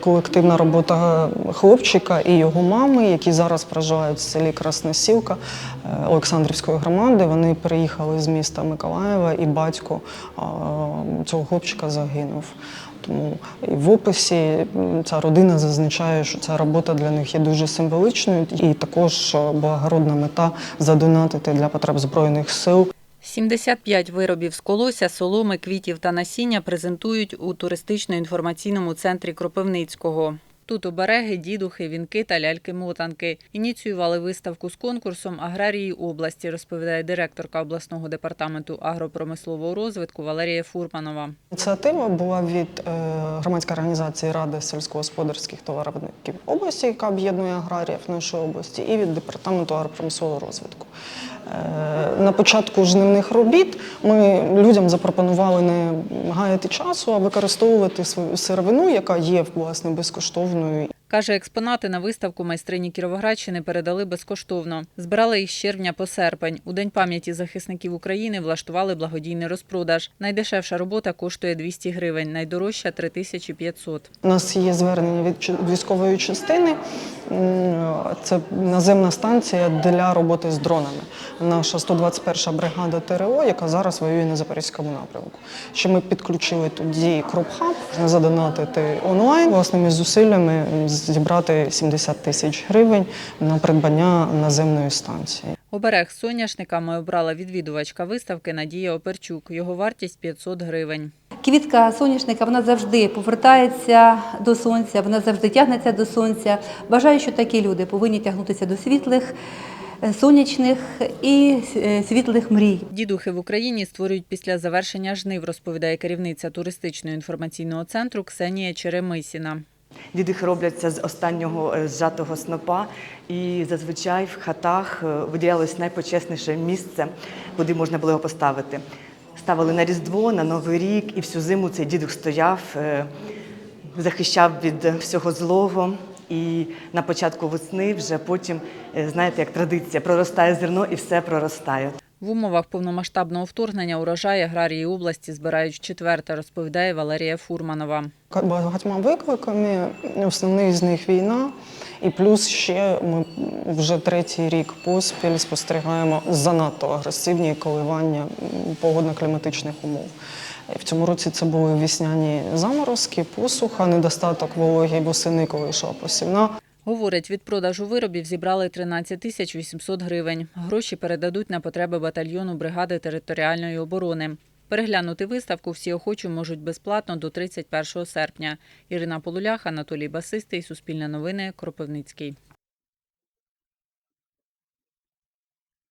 Колективна робота хлопчика і його мами, які зараз проживають в селі Красносілка е, Олександрівської громади. Вони приїхали з міста Миколаєва, і батько цього хлопчика загинув. Тому і в описі ця родина зазначає, що ця робота для них є дуже символичною, і також е, благородна мета задонатити для потреб збройних сил. 75 виробів з колося, соломи, квітів та насіння презентують у туристично-інформаційному центрі Кропивницького. Тут обереги, дідухи, вінки та ляльки-мотанки. Ініціювали виставку з конкурсом аграрії області, розповідає директорка обласного департаменту агропромислового розвитку Валерія Фурманова. Ініціатива була від е, громадської організації Ради сільськогосподарських товаровиробників області, яка об'єднує аграріїв нашої області, і від департаменту агропромислового розвитку. На початку жнивних робіт ми людям запропонували не гаяти часу, а використовувати свою сировину, яка є власне безкоштовною Каже, експонати на виставку майстрині Кіровоградщини передали безкоштовно. Збирали їх з червня по серпень. У День пам'яті захисників України влаштували благодійний розпродаж. Найдешевша робота коштує 200 гривень, найдорожча – 3500. У нас є звернення від військової частини. Це наземна станція для роботи з дронами. Наша 121 бригада ТРО, яка зараз воює на Запорізькому напрямку. Що ми підключили тоді Кропхаб, задонатити онлайн власними зусиллями зібрати 70 тисяч гривень на придбання наземної станції. Оберег з соняшниками обрала відвідувачка виставки Надія Оперчук. Його вартість 500 гривень. Квітка соняшника вона завжди повертається до сонця, вона завжди тягнеться до сонця. Бажаю, що такі люди повинні тягнутися до світлих, е, сонячних і е, світлих мрій. Дідухи в Україні створюють після завершення жнив, розповідає керівниця туристичного інформаційного центру Ксенія Черемисіна. Дідухи робляться з останнього е, зжатого снопа, і зазвичай в хатах виділялось найпочесніше місце, куди можна було його поставити. Ставили на Різдво, на Новий рік, і всю зиму цей дідух стояв, е, захищав від всього злого. І на початку весни вже потім, е, знаєте, як традиція, проростає зерно і все проростає. В умовах повномасштабного вторгнення урожай аграрії області збирають вчетверте, розповідає Валерія Фурманова. багатьма викликами. Основний з них війна, і плюс ще ми вже третій рік поспіль спостерігаємо занадто агресивні коливання погодно-кліматичних умов. В цьому році це були вісняні заморозки, посуха, недостаток вологи восени, коли йшла посівна. Говорить, від продажу виробів зібрали 13 тисяч 800 гривень. Гроші передадуть на потреби батальйону бригади територіальної оборони. Переглянути виставку всі охочі можуть безплатно до 31 серпня. Ірина Полулях, Анатолій Басистий, Суспільне новини, Кропивницький.